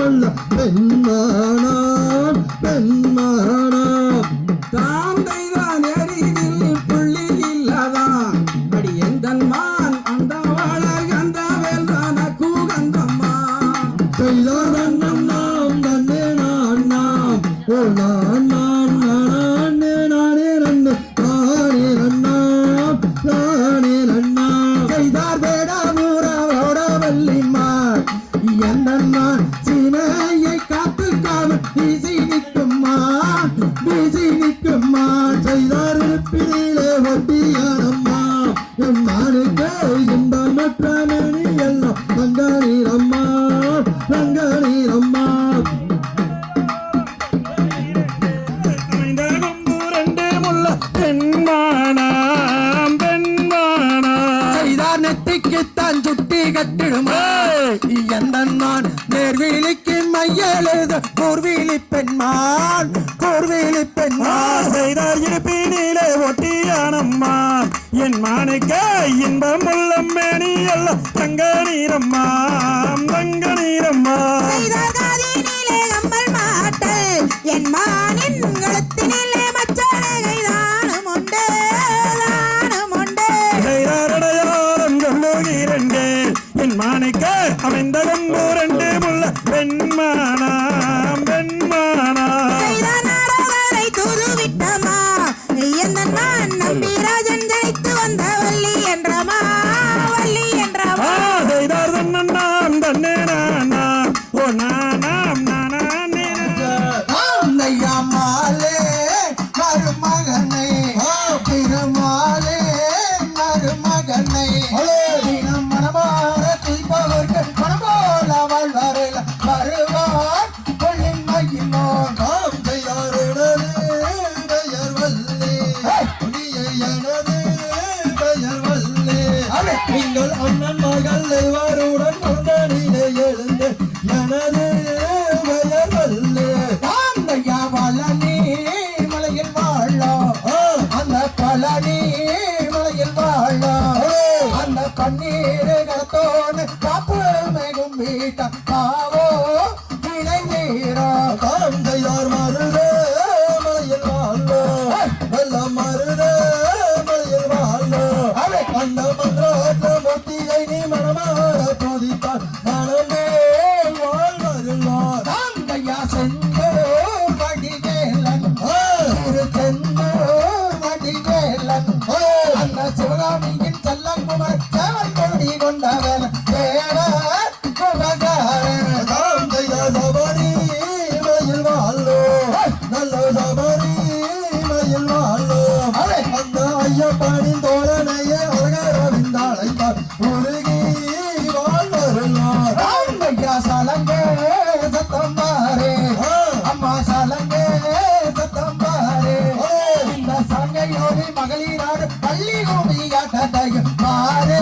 நல்ல பெண்மானா பெண்மானா தாந்தை தான் எரிதில் புள்ளி இல்லாதான். அடி எந்தன் மான் அந்த வாழர் அந்த வேல் தான கூகந்தம்மா. செய்தார் தன்னம் நாம் நான் ஓ நான் சினையை காத்து காணும் வீசி நிற்கும்மா வீசி நிற்கும்மா செய்தாரு பிரியிலே ஒட்டியானம்மா என் நாளுக்கு இந்த மற்ற மணி எல்லாம் ரங்கரீரம்மா ரங்கரீரம்மா பெண்மானாம் பெண்மானா செய்தார் நெத்திக்குத்தான் சுட்டி கட்டிடுமா எந்த நான் நேர்வீலிக்கு மையெழுத கூர்வீலி பெண்மான் கூர்வீலி பெண்மான். செய்தார் இருப்பினிலே ஒட்டியானம்மா என் மானுக்க இன்பம் உள்ளம் மேனி எல்லாம் தங்க நீரம்மா தங்க நீரம்மா திருமாலே மருமகனை. தினம் மனமாற துய்பவர்க்கு மனமோல வாழ்வாரில் வருவார். கொள்ளின் மகிழ்வோன் நாம் செய்தாரிடது பெயர் வல்லே. புனிய எனது பெயர் வல்லே. நீங்கள் அண்ணன் மகள் இருவருடன் பழனி மலையில் வாழலாம் அந்த கண்ணீரை அந்த சிவகாமியின் செல்லங்குமர் சேவல் கொடி கொண்டவன். தேவ குமகாரன் சபரி மயில் வாழோ நல்ல சபரி மயில் வாழோ அந்த ஐயப்பனின் மகளிராடு பள்ளி கோபி ஆட்டத்தையும் மாறு.